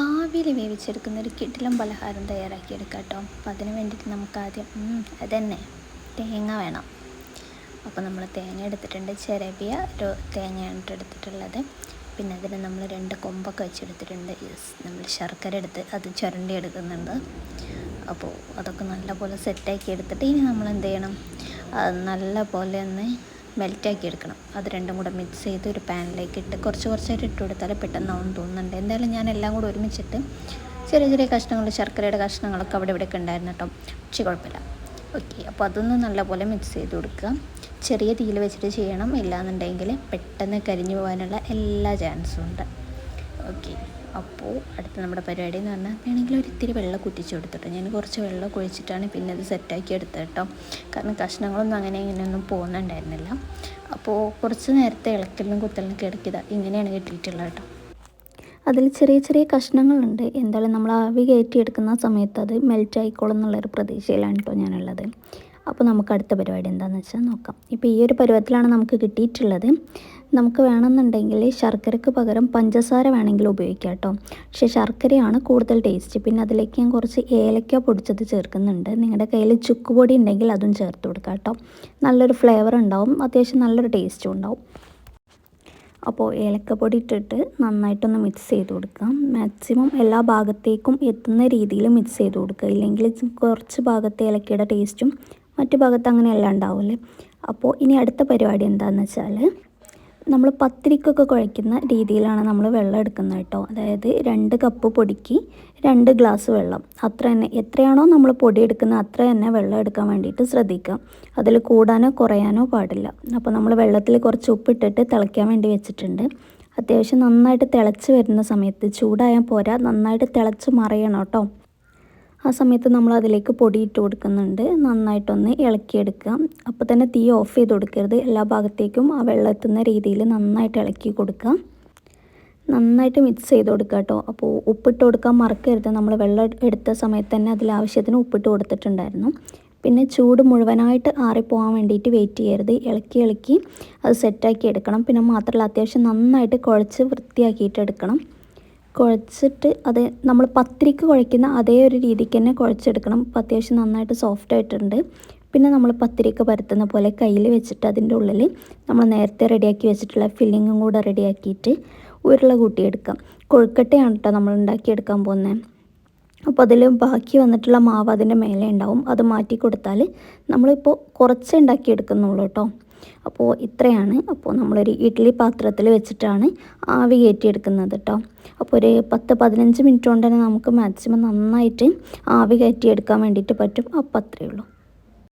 ആവിയിൽ വേവിച്ചെടുക്കുന്ന ഒരു കിടിലം പലഹാരം തയ്യാറാക്കിയെടുക്കാം കേട്ടോ അപ്പോൾ അതിന് വേണ്ടിയിട്ട് നമുക്ക് ആദ്യം അതന്നെ. തേങ്ങ വേണം. അപ്പോൾ നമ്മൾ തേങ്ങ എടുത്തിട്ടുണ്ട്. ചിരവിയ ഒരു തേങ്ങയാണ് എടുത്തിട്ടുള്ളത്. പിന്നെ അതിന് നമ്മൾ രണ്ട് കൊമ്പൊക്കെ വെച്ചെടുത്തിട്ടുണ്ട്. നമ്മൾ ശർക്കര എടുത്ത് അത് ചുരണ്ടി എടുക്കുന്നുണ്ട്. അപ്പോൾ അതൊക്കെ നല്ലപോലെ സെറ്റാക്കി എടുത്തിട്ട് ഇനി നമ്മൾ എന്ത് ചെയ്യണം? നല്ല പോലെ ഒന്ന് മെൽറ്റാക്കി എടുക്കണം. അത് രണ്ടും കൂടെ മിക്സ് ചെയ്ത് ഒരു പാനിലേക്ക് ഇട്ട് കുറച്ച് കുറച്ചായിട്ട് ഇട്ട് കൊടുത്താൽ പെട്ടെന്നാവും തോന്നുന്നുണ്ട്. എന്തായാലും ഞാൻ എല്ലാം കൂടെ ഒരുമിച്ചിട്ട് ചെറിയ ചെറിയ കഷ്ണങ്ങൾ ശർക്കരയുടെ കഷ്ണങ്ങളൊക്കെ അവിടെ ഇവിടെയൊക്കെ ഉണ്ടായിരുന്നു കേട്ടോ. പക്ഷേ കുഴപ്പമില്ല. ഓക്കെ അപ്പോൾ അതൊന്ന് നല്ലപോലെ മിക്സ് ചെയ്ത് കൊടുക്കുക. ചെറിയ തീയിൽ വെച്ചിട്ട് ചെയ്യണം. ഇല്ലാന്നുണ്ടെങ്കിൽ പെട്ടെന്ന് കരിഞ്ഞു പോകാനുള്ള എല്ലാ ചാൻസും ഉണ്ട്. ഓക്കെ അപ്പോൾ അടുത്ത നമ്മുടെ പരിപാടി എന്ന് പറഞ്ഞാൽ വേണമെങ്കിൽ ഒരു ഇത്തിരി വെള്ളം കുറ്റിച്ച് കൊടുത്തിട്ട് ഞാൻ കുറച്ച് വെള്ളം കുഴിച്ചിട്ടാണ് പിന്നെ അത് സെറ്റാക്കി എടുത്തത് കേട്ടോ. കാരണം കഷ്ണങ്ങളൊന്നും അങ്ങനെ ഇങ്ങനെയൊന്നും പോകുന്നുണ്ടായിരുന്നില്ല. അപ്പോൾ കുറച്ച് നേരത്തെ ഇളക്കലിനും കുത്തലിനും കിടക്കിയതാ ഇങ്ങനെയാണ് കിട്ടിയിട്ടുള്ളത് കേട്ടോ. അതിൽ ചെറിയ ചെറിയ കഷ്ണങ്ങളുണ്ട്. എന്തായാലും നമ്മൾ ആവി കയറ്റിയെടുക്കുന്ന സമയത്ത് അത് മെൽറ്റ് ആയിക്കോളും എന്നുള്ളൊരു പ്രതീക്ഷയിലാണ് കേട്ടോ ഞാനുള്ളത്. അപ്പോൾ നമുക്ക് അടുത്ത പരിപാടി എന്താണെന്ന് വെച്ചാൽ നോക്കാം. ഇപ്പോൾ ഈ ഒരു പരുവത്തിലാണ് നമുക്ക് കിട്ടിയിട്ടുള്ളത്. നമുക്ക് വേണമെന്നുണ്ടെങ്കിൽ ശർക്കരക്ക് പകരം പഞ്ചസാര വേണമെങ്കിൽ ഉപയോഗിക്കാം കേട്ടോ. പക്ഷേ ശർക്കരയാണ് കൂടുതൽ ടേസ്റ്റ് പിന്നെ അതിലേക്ക് ഞാൻ കുറച്ച് ഏലക്ക പൊടിച്ചത് ചേർക്കുന്നുണ്ട്. നിങ്ങളുടെ കയ്യിൽ ചുക്ക് പൊടി ഉണ്ടെങ്കിൽ അതും ചേർത്ത് കൊടുക്കാം കേട്ടോ. നല്ലൊരു ഫ്ലേവർ ഉണ്ടാവും. അത്യാവശ്യം നല്ലൊരു ടേസ്റ്റും ഉണ്ടാവും. അപ്പോൾ ഏലക്കപ്പൊടി ഇട്ടിട്ട് നന്നായിട്ടൊന്ന് മിക്സ് ചെയ്ത് കൊടുക്കാം. മാക്സിമം എല്ലാ ഭാഗത്തേക്കും എത്തുന്ന രീതിയിൽ മിക്സ് ചെയ്ത് കൊടുക്കുക. ഇല്ലെങ്കിൽ കുറച്ച് ഭാഗത്തെ ഏലക്കയുടെ ടേസ്റ്റും മറ്റു ഭാഗത്ത് അങ്ങനെയല്ല ഉണ്ടാവില്ലേ? അപ്പോൾ ഇനി അടുത്ത പരിപാടി എന്താണെന്ന് വെച്ചാൽ നമ്മൾ പത്തിരിക്കൊക്കെ കുഴയ്ക്കുന്ന രീതിയിലാണ് നമ്മൾ വെള്ളം എടുക്കുന്നത് കേട്ടോ. അതായത് രണ്ട് കപ്പ് പൊടിക്ക് രണ്ട് ഗ്ലാസ് വെള്ളം. അത്ര തന്നെ. എത്രയാണോ നമ്മൾ പൊടി എടുക്കുന്നത് അത്ര തന്നെ വെള്ളം എടുക്കാൻ വേണ്ടിയിട്ട് ശ്രദ്ധിക്കുക. അതിൽ കൂടാനോ കുറയാനോ പാടില്ല. അപ്പോൾ നമ്മൾ വെള്ളത്തിൽ കുറച്ച് ഉപ്പിട്ടിട്ട് തിളയ്ക്കാൻ വേണ്ടി വെച്ചിട്ടുണ്ട്. അത്യാവശ്യം നന്നായിട്ട് തിളച്ച് വരുന്ന സമയത്ത് ചൂടായാൽ പോരാ. നന്നായിട്ട് തിളച്ച് മറിയണം കേട്ടോ. ആ സമയത്ത് നമ്മൾ അതിലേക്ക് പൊടി ഇട്ട് കൊടുക്കുന്നുണ്ട്. നന്നായിട്ടൊന്ന് ഇളക്കിയെടുക്കുക. അപ്പോൾ തന്നെ തീ ഓഫ് ചെയ്ത് കൊടുക്കരുത്. എല്ലാ ഭാഗത്തേക്കും ആ വെള്ളം എത്തുന്ന രീതിയിൽ നന്നായിട്ട് ഇളക്കി കൊടുക്കുക. നന്നായിട്ട് മിക്സ് ചെയ്ത് കൊടുക്കുക കേട്ടോ. അപ്പോൾ ഉപ്പിട്ട് കൊടുക്കാൻ മറക്കരുത്. നമ്മൾ വെള്ളം എടുത്ത സമയത്ത് തന്നെ അതിൽ ആവശ്യത്തിന് ഉപ്പിട്ട് കൊടുത്തിട്ടുണ്ടായിരുന്നു. പിന്നെ ചൂട് മുഴുവനായിട്ട് ആറിപ്പോകാൻ വേണ്ടിയിട്ട് വെയിറ്റ് ചെയ്യരുത്. ഇളക്കി ഇളക്കി അത് സെറ്റാക്കി എടുക്കണം. പിന്നെ മാത്രമല്ല അത്യാവശ്യം നന്നായിട്ട് കുഴച്ച് വൃത്തിയാക്കിയിട്ട് എടുക്കണം. കുഴച്ചിട്ട് അത് നമ്മൾ പത്തിരിക്ക് കുഴയ്ക്കുന്ന അതേ ഒരു രീതിക്ക് തന്നെ കുഴച്ചെടുക്കണം. അപ്പോൾ അത്യാവശ്യം നന്നായിട്ട് സോഫ്റ്റ് ആയിട്ടുണ്ട്. പിന്നെ നമ്മൾ പത്തിരിക്ക് പരത്തുന്ന പോലെ കയ്യിൽ വെച്ചിട്ട് അതിന്റെ ഉള്ളിൽ നമ്മൾ നേരത്തെ റെഡിയാക്കി വെച്ചിട്ടുള്ള ഫില്ലിങ്ങും കൂടെ റെഡിയാക്കിയിട്ട് ഉരുള കൂട്ടിയെടുക്കാം. കൊഴുക്കട്ടയാണ് കേട്ടോ നമ്മൾ ഉണ്ടാക്കിയെടുക്കാൻ പോകുന്നത്. അപ്പോൾ അതിൽ ബാക്കി വന്നിട്ടുള്ള മാവ് അതിന്റെ മേലെ ഉണ്ടാവും. അത് മാറ്റി കൊടുത്താൽ നമ്മളിപ്പോൾ കുറച്ച് ഉണ്ടാക്കിയെടുക്കുന്നുള്ളൂ കേട്ടോ. അപ്പോൾ ഇത്രയാണ്. അപ്പോൾ നമ്മളൊരു ഇഡ്ഡലി പാത്രത്തിൽ വെച്ചിട്ടാണ് ആവി കയറ്റിയെടുക്കുന്നത് കേട്ടോ അപ്പോൾ ഒരു പത്ത് പതിനഞ്ച് മിനിറ്റ് കൊണ്ട് തന്നെ നമുക്ക് മാക്സിമം നന്നായിട്ട് ആവി കയറ്റിയെടുക്കാൻ വേണ്ടിയിട്ട് പറ്റും. അപ്പോൾ അത്രയേ ഉള്ളൂ.